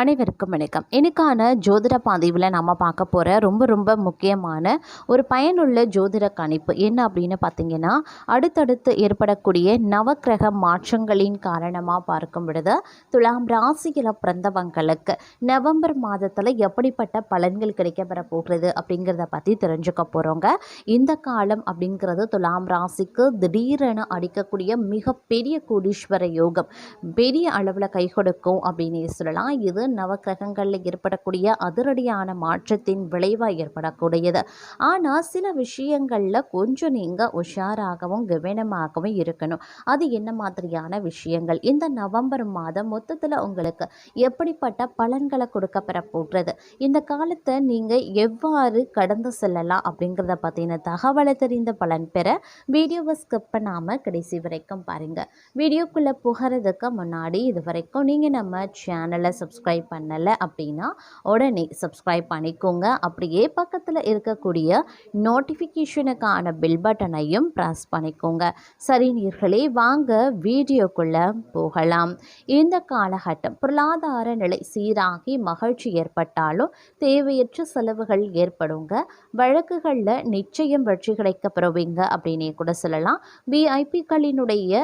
அனைவருக்கும் வணக்கம். எனக்கான ஜோதிட பதிவில் நம்ம பார்க்க போகிற ரொம்ப ரொம்ப முக்கியமான ஒரு பயனுள்ள ஜோதிட கணிப்பு என்ன அப்படின்னு பார்த்தீங்கன்னா அடுத்தடுத்து ஏற்படக்கூடிய நவக்கிரக மாற்றங்களின் காரணமாக பார்க்கும் பொழுது துலாம் ராசியில் பிறந்தவங்களுக்கு நவம்பர் மாதத்தில் எப்படிப்பட்ட பலன்கள் கிடைக்கப்பெற போகிறது அப்படிங்கிறத பற்றி தெரிஞ்சுக்க போகிறோங்க இந்த காலம் அப்படிங்கிறது துலாம் ராசிக்கு திடீரென அடிக்கக்கூடிய மிகப்பெரிய கோடீஸ்வர யோகம். பெரிய அளவில் கை கொடுக்கும் அப்படின்னு சொல்லலாம். இது நவக்கிரகங்களில் ஏற்படக்கூடிய அதிரடியான மாற்றத்தின் விளைவாக ஏற்படக்கூடியது. ஆனால் சில விஷயங்களில் கொஞ்சம் நீங்கள் உஷாராகவும் கவனமாகவும் இருக்கணும். அது என்ன மாதிரியான விஷயங்கள்? இந்த நவம்பர் மாதம் மொத்தத்தில் உங்களுக்கு எப்படிப்பட்ட பலன்களை கொடுக்க பெற போகிறது இந்த காலத்தை நீங்கள் எவ்வாறு கடந்து செல்லலாம் அப்படிங்கிறத பற்றின தகவலை தெரிந்த பலன் பெற வீடியோவை ஸ்கிப் பண்ணாமல் கடைசி வரைக்கும் பாருங்கள் வீடியோக்குள்ளே புகிறதுக்கு முன்னாடி இது வரைக்கும் நீங்கள் நம்ம சேனலை சப்ஸ்கிரைப் பண்ணலை அப்படின்னா உடனே சப்ஸ்கிரைப் பண்ணிக்கோங்க. அப்படியே பக்கத்தில் இருக்கக்கூடிய நோட்டிஃபிகேஷனுக்கான பில் பட்டனையும் ப்ரெஸ் பண்ணிக்கோங்க. சரி நீர்களே வாங்க வீடியோக்குள்ளே போகலாம். இந்த காலகட்டம் பொருளாதார நிலை சீராகி மகிழ்ச்சி ஏற்பட்டாலும் தேவையற்ற செலவுகள் ஏற்படுங்க. வழக்குகளில் நிச்சயம் வெற்றி கிடைக்க பெறுவீங்க அப்படின்னே கூட சொல்லலாம். விஐபிக்களினுடைய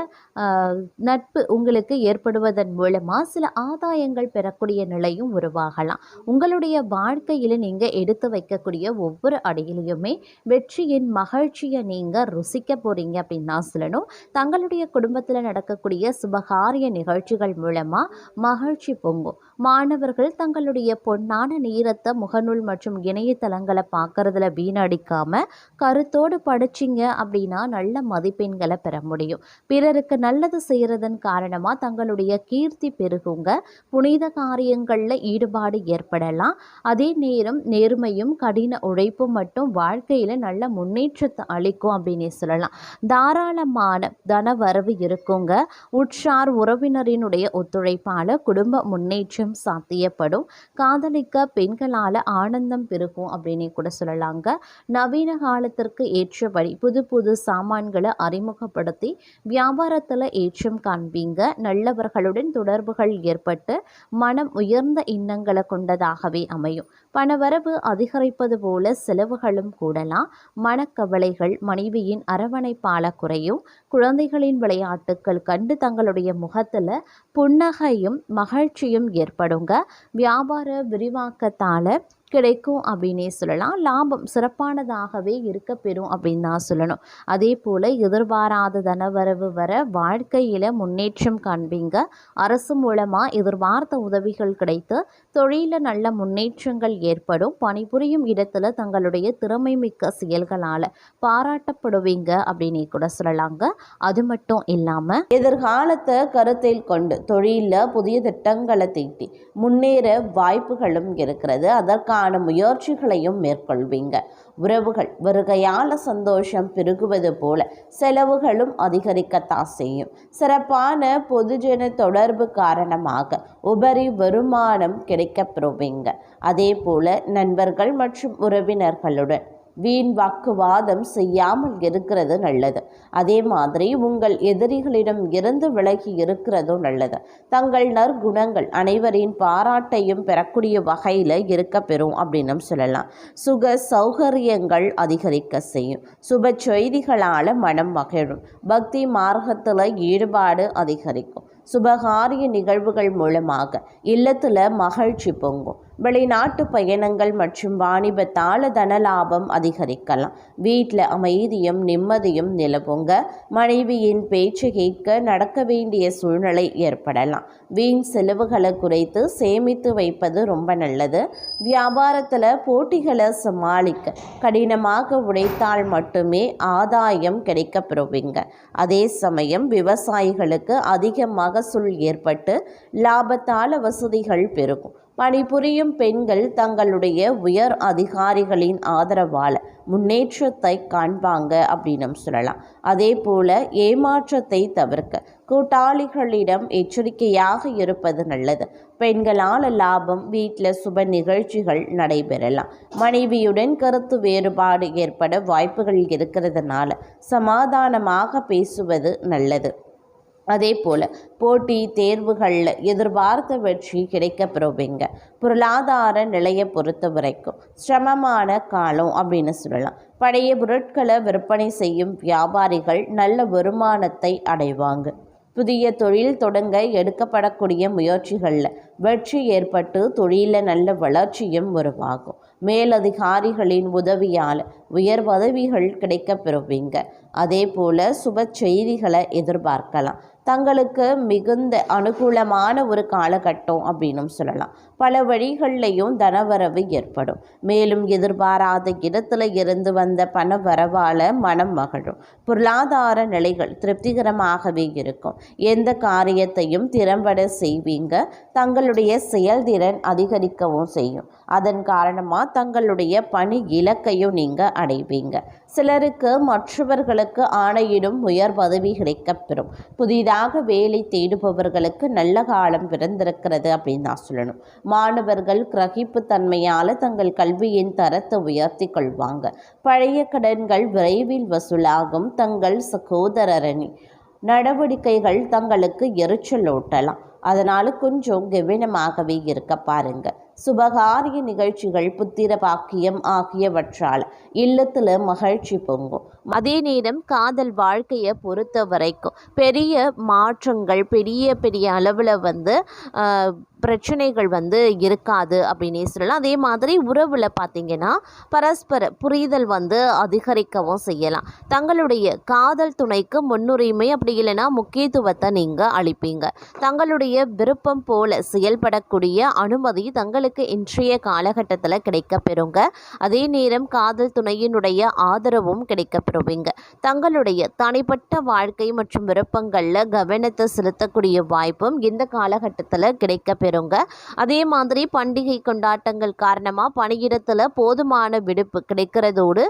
நட்பு உங்களுக்கு ஏற்படுவதன் மூலமாக சில ஆதாயங்கள் பெறக்கூடிய வேண்டிய நிலையும் உருவாகலாம். உங்களுடைய வாழ்க்கையில் நீங்கள் எடுத்து வைக்கக்கூடிய ஒவ்வொரு அடியிலையுமே வெற்றியின் மகிழ்ச்சியை நீங்கள் ருசிக்க போகிறீங்க அப்படின்னு தான் சொல்லணும். தங்களுடைய குடும்பத்தில் நடக்கக்கூடிய சுபகாரிய நிகழ்ச்சிகள் மூலமாக மகிழ்ச்சி பொங்கும். மாணவர்கள் தங்களுடைய பொன்னான நேரத்தை முகநூல் மற்றும் இணையதளங்களை பார்க்கறதுல வீணடிக்காமல் கருத்தோடு படிச்சிங்க அப்படின்னா நல்ல மதிப்பெண்களை பெற முடியும். பிறருக்கு நல்லது செய்கிறதன் காரணமாக தங்களுடைய கீர்த்தி பெருகுங்க. புனித காரிய விஷயங்களில் ஈடுபாடு ஏற்படலாம். அதே நேரம் நேர்மையும் கடின உழைப்பும் மட்டும் வாழ்க்கையில் நல்ல முன்னேற்றத்தை அளிக்கும் அப்படின்னே சொல்லலாம். தாராளமான தன வரவு இருக்குங்க. உற்றார் உறவினரினுடைய ஒத்துழைப்பால் குடும்ப முன்னேற்றம் சாத்தியப்படும். காதலிக்க பெண்களால் ஆனந்தம் பெருகும் அப்படின்னே கூட சொல்லலாங்க. நவீன காலத்திற்கு ஏற்றபடி புது புது சாமான்களை அறிமுகப்படுத்தி வியாபாரத்தில் ஏற்றம் காண்பீங்க. நல்லவர்களுடன் தொடர்புகள் ஏற்பட்டு மனம் உயர்ந்த எண்ணங்களை கொண்டதாகவே அமையும். பணவரவு அதிகரிப்பது போல செலவுகளும் கூடலாம். மனக்கவலைகள் மனைவியின் அரவணைப்பால குறையும். குழந்தைகளின் விளையாட்டுக்கள் கண்டு தங்களுடைய முகத்தில் புன்னகையும் மகிழ்ச்சியும் ஏற்படுங்க. வியாபார விரிவாக்கத்தால் கிடைக்கும் அப்படின்னே சொல்லலாம். லாபம் சிறப்பானதாகவே இருக்க பெறும் அப்படின்னு தான் சொல்லணும். அதே போல் எதிர்பாராத தனவரவு வர வாழ்க்கையில் முன்னேற்றம் காண்பீங்க. அரசு மூலமாக எதிர்பார்த்த உதவிகள் கிடைத்து தொழிலில் நல்ல முன்னேற்றங்கள் ஏற்படும். பணிபுரியும் இடத்துல தங்களுடைய திறமை மிக்க செயல்களால் பாராட்டப்படுவீங்க அப்படின்னு கூட சொல்லலாங்க. அது மட்டும் இல்லாமல் எதிர்காலத்தை கருத்தில் கொண்டு தொழிலில் புதிய திட்டங்களை தீட்டி முன்னேற வாய்ப்புகளும் இருக்கிறது. அதற்கான முயற்சிகளையும் மேற்கொள்வீங்க. உறவுகள் வருகையால சந்தோஷம் பெருகுவது போல செலவுகளும் அதிகரிக்கத்தான் செய்யும். சிறப்பான பொதுஜன தொடர்பு காரணமாக உபரி வருமானம் கிடைக்கப்பெறுவீங்க அதே போல நண்பர்கள் மற்றும் உறவினர்களுடன் வீண் வாக்குவாதம் செய்யாமல் இருக்கிறது நல்லது. அதே மாதிரி உங்கள் எதிரிகளிடம் இருந்து விலகி இருக்கிறதும் நல்லது. தங்கள் நற்குணங்கள் அனைவரின் பாராட்டையும் பெறக்கூடிய வகையில் இருக்க பெறும் அப்படின்னு சொல்லலாம். சுக சௌகரியங்கள் அதிகரிக்க செய்யும். சுப செய்திகளால் மனம் மகிழும். பக்தி மார்க்கத்தில் ஈடுபாடு அதிகரிக்கும். சுபகாரிய நிகழ்வுகள் மூலமாக இல்லத்தில் மகிழ்ச்சி பொங்கும். வெளிநாட்டு பயணங்கள் மற்றும் வாணிபத்தால தன லாபம் அதிகரிக்கலாம். வீட்டில் அமைதியும் நிம்மதியும் நிலவுங்க. மனைவியின் பேச்சு கேட்க நடக்க வேண்டிய சூழ்நிலை ஏற்படலாம். வீண் செலவுகளை குறைத்து சேமித்து வைப்பது ரொம்ப நல்லது. வியாபாரத்தில் போட்டிகளை சமாளிக்க கடினமாக உழைத்தால் மட்டுமே ஆதாயம் கிடைக்கப்பெறுவீங்க. அதே சமயம் விவசாயிகளுக்கு அதிக மகசூல் ஏற்பட்டு லாபத்தால வசதிகள் பெருகும். பணிபுரியும் பெண்கள் தங்களுடைய உயர் அதிகாரிகளின் ஆதரவால் முன்னேற்றத்தை காண்பாங்க அப்படின்னு சொல்லலாம். அதே போல ஏமாற்றத்தை தவிர்க்க கூட்டாளிகளிடம் எச்சரிக்கையாக இருப்பது நல்லது. பெண்களால் லாபம் வீட்டில் சுப நிகழ்ச்சிகள் நடைபெறலாம். மனைவியுடன் கருத்து வேறுபாடு ஏற்பட வாய்ப்புகள் இருக்கிறதுனால சமாதானமாக பேசுவது நல்லது. அதே போல் போட்டி தேர்வுகளில் எதிர்பார்த்த வெற்றி கிடைக்கப்பெறுவீங்க. பொருளாதார நிலையை பொறுத்த வரைக்கும் சிரமமான காலம் அப்படின்னு சொல்லலாம். பழைய பொருட்களை விற்பனை செய்யும் வியாபாரிகள் நல்ல வருமானத்தை அடைவாங்க. புதிய தொழில் தொடங்க எடுக்கப்படக்கூடிய முயற்சிகளில் வெற்றி ஏற்பட்டு தொழிலில் நல்ல வளர்ச்சியும் உருவாகும். மேலதிகாரிகளின் உதவியால் உயர் பதவிகள் கிடைக்க பெறுவீங்க அதே போல் சுப செய்திகளை எதிர்பார்க்கலாம். தங்களுக்கு மிகுந்த அனுகூலமான ஒரு காலகட்டம் அப்படின்னும் சொல்லலாம். பல வழிகள்லையும் தனவரவு ஏற்படும். மேலும் எதிர்பாராத இடத்துல இருந்து வந்த பண வரவால் மனம் மகிழும். பொருளாதார நிலைகள் திருப்திகரமாகவே இருக்கும். எந்த காரியத்தையும் திறம்பட செய்வீங்க. தங்களுடைய செயல்திறன் அதிகரிக்கவும் செய்யும். அதன் காரணமாக தங்களுடைய பணி இலக்கையும் நீங்கள் அடைவீங்க. சிலருக்கு மற்றவர்களுக்கு ஆணையிடும் உயர் பதவி கிடைக்கப்பெறும் புதிதாக வேலை தேடுபவர்களுக்கு நல்ல காலம் பிறந்திருக்கிறது அப்படின்னு நான் சொல்லணும். மாணவர்கள் கிரகிப்பு தன்மையால் தங்கள் கல்வியின் தரத்தை உயர்த்தி கொள்வாங்க. பழைய கடன்கள் விரைவில் வசூலாகும். தங்கள் சகோதரரணி நடவடிக்கைகள் தங்களுக்கு எரிச்சல் ஓட்டலாம் அதனால் கொஞ்சம் கவனமாகவே இருக்க பாருங்க. சுபகாரிய நிகழ்ச்சிகள் புத்திர பாக்கியம் ஆகியவற்றால் இல்லத்தில் மகிழ்ச்சி பொங்கும். அதே நேரம் காதல் வாழ்க்கையை பொறுத்த வரைக்கும் பெரிய மாற்றங்கள் பெரிய பெரிய அளவில் வந்து பிரச்சனைகள் வந்து இருக்காது அப்படின்னே சொல்லலாம். அதே மாதிரி உறவில் பார்த்தீங்கன்னா பரஸ்பர புரிதல் வந்து அதிகரிக்கவும் செய்யலாம். தங்களுடைய காதல் துணைக்கு முன்னுரிமை அப்படி இல்லைன்னா முக்கியத்துவத்தை நீங்கள் அளிப்பீங்க. தங்களுடைய விருப்பம் போல செயல்படக்கூடிய அனுமதி தங்களுக்கு இன்றைய காலகட்டத்தில் கிடைக்கப்பெறுங்க. அதே நேரம் காதல் துணையினுடைய ஆதரவும் கிடைக்கப்பெறுவீங்க. தங்களுடைய தனிப்பட்ட வாழ்க்கை மற்றும் விருப்பங்களில் கவனத்தை செலுத்தக்கூடிய வாய்ப்பும் இந்த காலகட்டத்தில் கிடைக்கப்பெறுங்க. அதே மாதிரி பண்டிகை கொண்டாட்டங்கள் காரணமாக பணியிடத்தில் போதுமான விடுப்பு கிடைக்கிறதோடு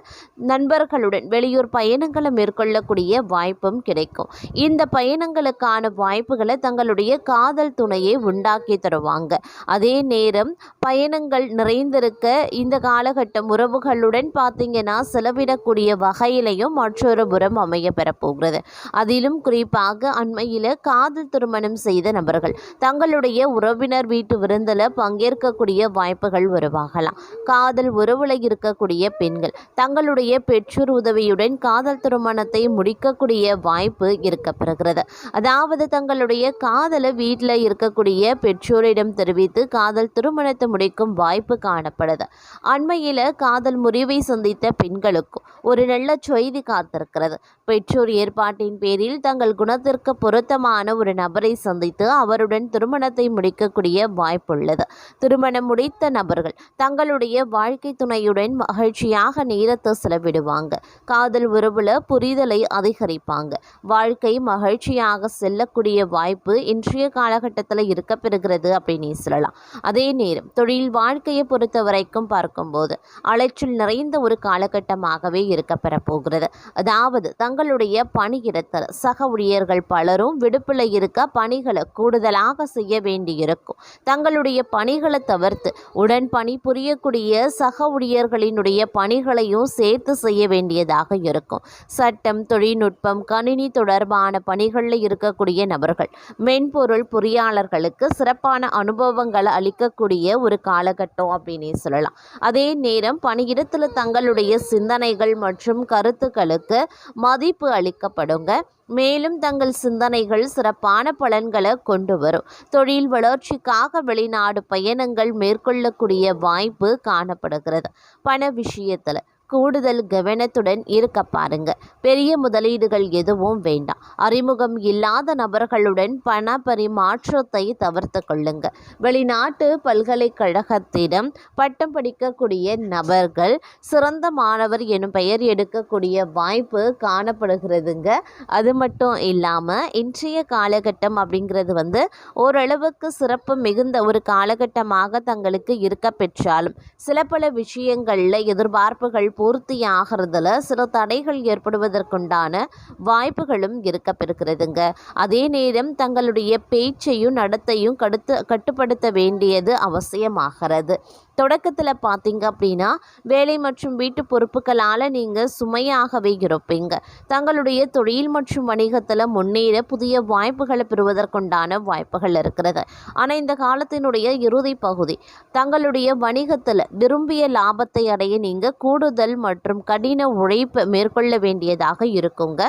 நண்பர்களுடன் வெளியூர் பயணங்களை மேற்கொள்ளக்கூடிய வாய்ப்பும் கிடைக்கும். இந்த பயணங்களுக்கான வாய்ப்புகளை தங்களுடைய காதல் துணையை உண்டாக்கி தருவாங்க. அதே நேரம் பயணங்கள் நிறைந்திருக்க இந்த காலகட்டம் உறவுகளுடன் பார்த்தீங்கன்னா செலவிடக்கூடிய வகையிலையும் மற்றொரு புறம் அமைய பெறப்போகிறது. அதிலும் குறிப்பாக அண்மையில் காதல் திருமணம் செய்த நபர்கள் தங்களுடைய உறவினர் வீட்டு விருந்தில் பங்கேற்கக்கூடிய வாய்ப்புகள் உருவாகலாம். காதல் உறவுல இருக்கக்கூடிய பெண்கள் தங்களுடைய பெற்றோர் உதவியுடன் காதல் திருமணத்தை முடிக்கக்கூடிய வாய்ப்பு இருக்கப்பெறுகிறது. அதாவது தங்களுடைய காதலை வீட்டில் இருக்கக்கூடிய பெற்றோரிடம் தெரிவித்து காதல் திருமணத்தை முடிக்கும் வாய்ப்பு காணப்படுது. அண்மையில் காதல் முறிவை சந்தித்த பெண்களுக்கும் ஒரு நல்ல செய்தி காத்திருக்கிறது. பெற்றோர் ஏற்பாட்டின் பேரில் தங்கள் குணத்திற்கு பொருத்தமான ஒரு நபரை சந்தித்து அவருடன் திருமணத்தை முடிக்கக்கூடிய வாய்ப்புள்ளது. திருமணம் முடித்த நபர்கள் தங்களுடைய வாழ்க்கை துணையுடன் மகிழ்ச்சியாக நேரத்தை செலவிடுவாங்க. காதல் உறவுல புரிதலை அதிகரிப்பாங்க. வாழ்க்கை மகிழ்ச்சியாக செல்லக்கூடிய வாய்ப்பு இன்றைய காலகட்டத்தில் இருக்க பெறுகிறது அப்படின்னு சொல்லலாம். அதே நேரம் தொழில் வாழ்க்கையை பொறுத்த வரைக்கும் பார்க்கும்போது அலைச்சல் நிறைந்த ஒரு காலகட்டமாகவே இருக்க பெறப்போகிறது அதாவது தங்களுடைய பணியிடத்தில் சக ஊழியர்கள் பலரும் விடுப்பில் இருக்க பணிகளை கூடுதலாக செய்ய வேண்டியிருக்கும். தங்களுடைய பணிகளை தவிர்த்து உடன் பணி புரியக்கூடிய சக ஊழியர்களினுடைய பணிகளையும் சேர்த்து செய்ய வேண்டியதாக இருக்கும். சட்டம் தொழில்நுட்பம் கணினி தொடர்பான பணிகளில் இருக்கக்கூடிய நபர்கள் மென்பொருள் பொறியாளர்களுக்கு சிறப்பான அனுபவங்களை அளிக்கக்கூடிய ஒரு காலகட்டம் அப்படின்னே சொல்லலாம். அதே நேரம் பணியிடத்தில் தங்களுடைய சிந்தனைகள் மற்றும் கருத்துக்களுக்கு மதி மதிப்பு அளிக்கப்படுங்க. மேலும் தங்கள் சிந்தனைகள் சிறப்பான பலன்களை கொண்டு வரும். தொழில் வளர்ச்சிக்காக வெளிநாடு பயணங்கள் மேற்கொள்ளக்கூடிய வாய்ப்பு காணப்படுகிறது. பண விஷயத்தில் கூடுதல் கவனத்துடன் இருக்க பாருங்க. பெரிய முதலீடுகள் எதுவும் வேண்டாம். அறிமுகம் இல்லாத நபர்களுடன் பண பரிமாற்றத்தை தவிர்த்து கொள்ளுங்க. வெளிநாட்டு பல்கலைக்கழகத்திடம் பட்டம் படிக்கக்கூடிய நபர்கள் சிறந்த மாணவர் எனும் பெயர் எடுக்கக்கூடிய வாய்ப்பு காணப்படுகிறதுங்க. அது மட்டும் இல்லாமல் இன்றைய காலகட்டம் அப்படிங்கிறது வந்து ஓரளவுக்கு சிறப்பு மிகுந்த ஒரு காலகட்டமாக தங்களுக்கு இருக்க பெற்றாலும் சில பல விஷயங்களில் எதிர்பார்ப்புகள் பூர்த்தி ஆகிறதுல சில தடைகள் ஏற்படுவதற்குண்டான வாய்ப்புகளும் இருக்க பெறுகிறதுங்க அதே நேரம் தங்களுடைய பேச்சையும் நடத்தையும் கடுத்து கட்டுப்படுத்த வேண்டியது அவசியமாகிறது. தொடக்கத்தில் பார்த்தீங்க அப்படின்னா வேலை மற்றும் வீட்டு பொறுப்புகளால் நீங்கள் சுமையாகவே இருப்பீங்க தங்களுடைய தொழில் மற்றும் வணிகத்தில் முன்னேற புதிய வாய்ப்புகளை பெறுவதற்குண்டான வாய்ப்புகள் இருக்கிறது. ஆனால் இந்த காலத்தினுடைய இறுதி பகுதி தங்களுடைய வணிகத்தில் விரும்பிய லாபத்தை அடைய நீங்கள் கூடுதல் மற்றும் கடின உழைப்பு மேற்கொள்ள வேண்டியதாக இருக்குங்க.